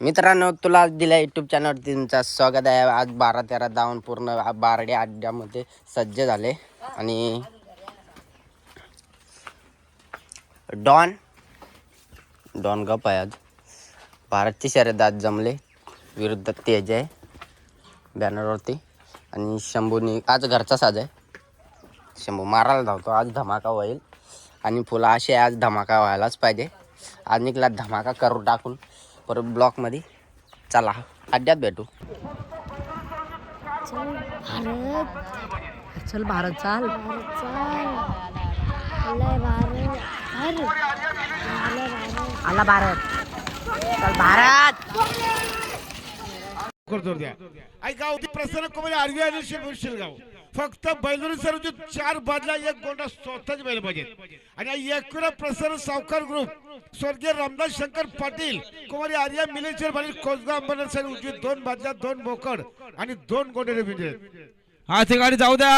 मित्रांनो तुला दिल्या यूट्यूब चॅनलवरती तुमचं स्वागत आहे. आज बारा तेरा धावून पूर्ण बारडे अड्ड्यामध्ये सज्ज झाले. आणि डॉन डॉन गप आहे आज. भारतची शर्यत आज जमले. विरुद्ध तेज आहे. बॅनरवरती आणि शंभूनी आज घरचा साज आहे. शंभू मारायला धावतो. आज धमाका होईल. आणि फुला असे आज धमाका व्हायलाच पाहिजे. आज निघला धमाका करू टाकून. परत ब्लॉकमध्ये. चला अड्ड्यात भेटू. चल भारत. चल भारत चाल. भारत आला भारत. चल भारत. करतो द्या ऐका होती प्रसन्न कुमारी आरवी आणि शिरगाव. फक्त बैलुरी सर्वचे चार बादला एक गोंडा स्वतःच बैल पाहिजेत आणि एकविरा प्रसन्न सावकार ग्रुप स्वर्गीय रामदास शंकर पाटील कुमारी आर्या मिलेश्वर पाटील कोसगाव अंबरनाथ उजवी दोन बादल्या दोन बोकड आणि दोन गोंडे रेव्हेन्यू हा ती गाडी जाऊ द्या.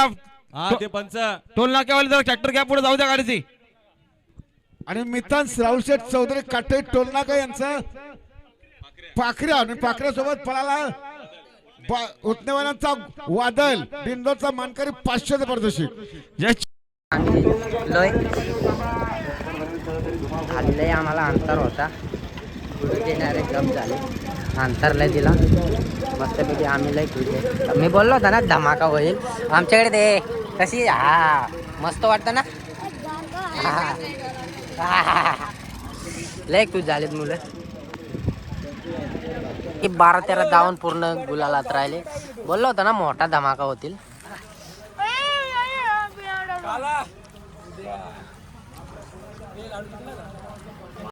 हा ते पंच. टोल नाक्यावाले जरा ट्रॅक्टर घ्या पुढे जाऊ द्या गाडीची. आणि मितांस राहुल शेठ चौधरी काटे टोलनाका यांचा. पाखऱ्या आणि पाखऱ्यासोबत पळाला. उतनेवाल्यांचा वादल बिंदोचा मानकरी पाचशे जय लय. हल्ले आम्हाला अंतर होता. पुढे देणारे गप झाले. अंतर लय दिला. मस्तपैकी आम्ही लय तुझे मी बोललो होता ना धमाका होईल. आमच्याकडे दे. कशी? हा मस्त वाटतं ना? हा. हा. लय खुश झालेत मुलं. हे बारा तेरा धावून पूर्ण गुलालात राहिले. बोललो होता ना मोठा धमाका होतील.